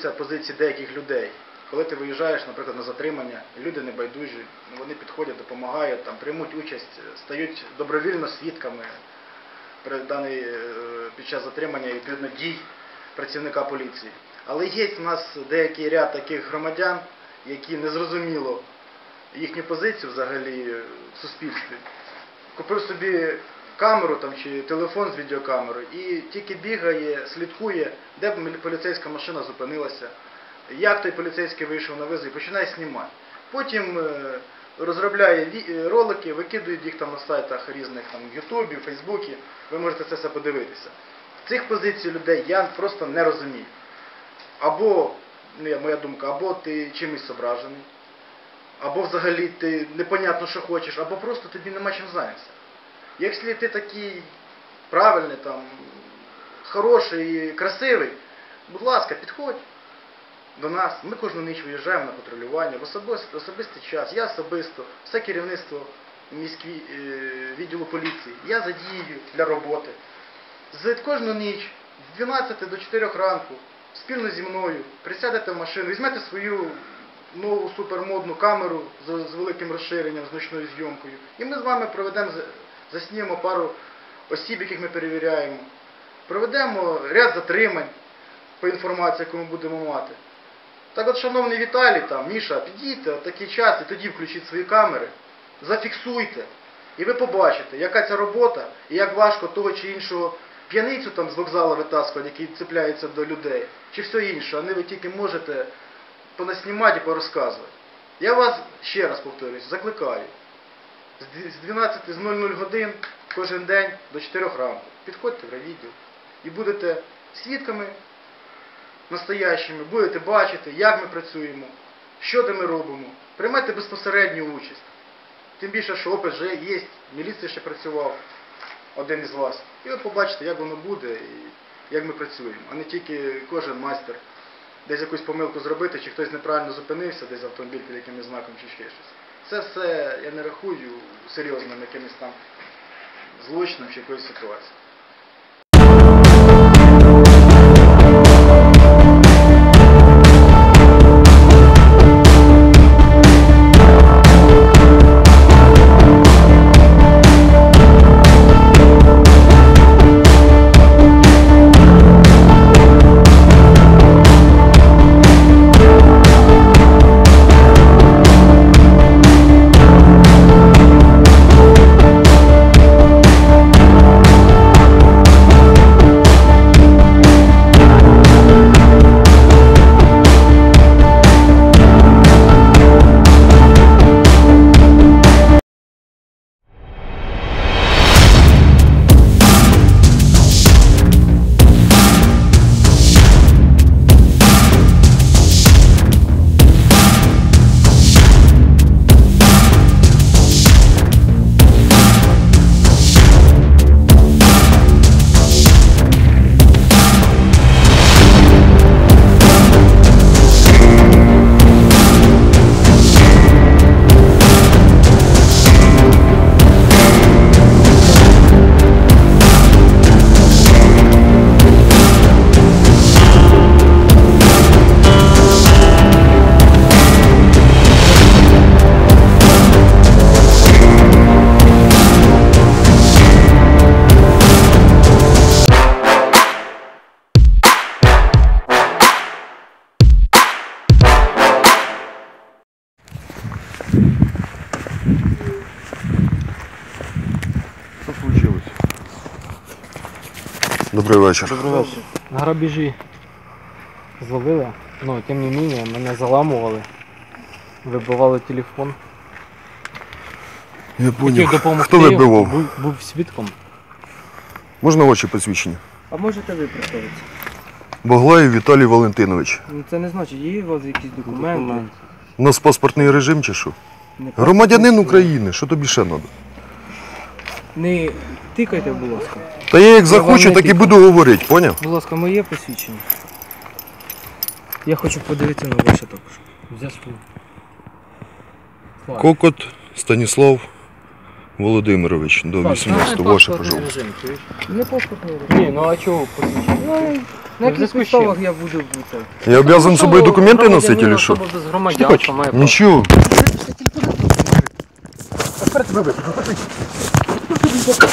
стосується позиції деяких людей. Коли ти виїжджаєш, наприклад, на затримання, люди небайдужі, ну, вони підходять, допомагають, там, приймуть участь, стають добровільно свідками при даний, е, під час затримання і відповідно дій працівника поліції. Але є в нас деякий ряд таких громадян, які незрозуміло їхню позицію взагалі в суспільстві. Купив собі камеру там, чи телефон з відеокамерою і тільки бігає, слідкує, де б поліцейська машина зупинилася, як той поліцейський вийшов на визов починає знімати. Потім е, розробляє е, ролики, викидують їх там на сайтах різних там Ютубі, Фейсбуці. Ви можете це все подивитися. Цих позицій людей я просто не розумію. Або, ну, моя думка, або ти чимось ображений, або взагалі ти непонятно, що хочеш, або просто тобі нема чим зайнятися. Якщо ти такий правильний, там, хороший і красивий, будь ласка, підходь до нас. Ми кожну ніч виїжджаємо на патрулювання в особистий, особистий час. Я особисто, все керівництво міської е, відділу поліції. Я задіюю для роботи. З кожну ніч з 12 до 4 ранку спільно зі мною присядете в машину, візьмете свою нову супермодну камеру з, з великим розширенням, з ночною зйомкою. І ми з вами проведемо, з- заснімемо пару осіб, яких ми перевіряємо. Проведемо ряд затримань по інформації, яку ми будемо мати. Так от, шановний Віталій, там, Міша, підійте в такий час і тоді включіть свої камери, зафіксуйте. І ви побачите, яка ця робота і як важко того чи іншого п'яницю там з вокзалу витаскувати, який цепляється до людей, чи все інше, а не ви тільки можете понаснімати і порозказувати. Я вас ще раз повторюсь, закликаю. З дві- 12 з 00 годин кожен день до 4 ранку. Підходьте в райвідділ і будете свідками настоящими, будете бачити, як ми працюємо, що де ми робимо. Приймайте безпосередню участь. Тим більше, що вже є, в міліції ще працював один із вас. І от побачите, як воно буде і як ми працюємо, а не тільки кожен майстер десь якусь помилку зробити, чи хтось неправильно зупинився, десь автомобіль під якимось знаком чи ще щось. Це все я не рахую серйозним якимось там злочином чи якоюсь ситуацією. Добрий вечір. Добрий вечір. На грабежі зловили, ну, тим не менее, мене заламували, вибивали телефон. Я поняв. допомогти, Хто вибивав? Був, був свідком. Можна очі посвідчення? А можете ви представитися? Баглаєв Віталій Валентинович. Ну це не значить, є у вас якісь документи. У нас паспортний режим чи що? Не Громадянин паспорт, України, що тобі ще треба? Не тикайте, будь ласка. Та я як захочу, так і буду говорити, поняв? Будь ласка, моє посвідчення. Я хочу подивитися на ваше також. В зв'язку. Кокот Станіслав Володимирович, до 18 ваше пожалуйста. Не паспортний. Ні, ну а чого посвідчення? Ну, На яких підставах я буду бути? Я обязан з собою документи носити чи що? особа без громадянства має право. Нічого.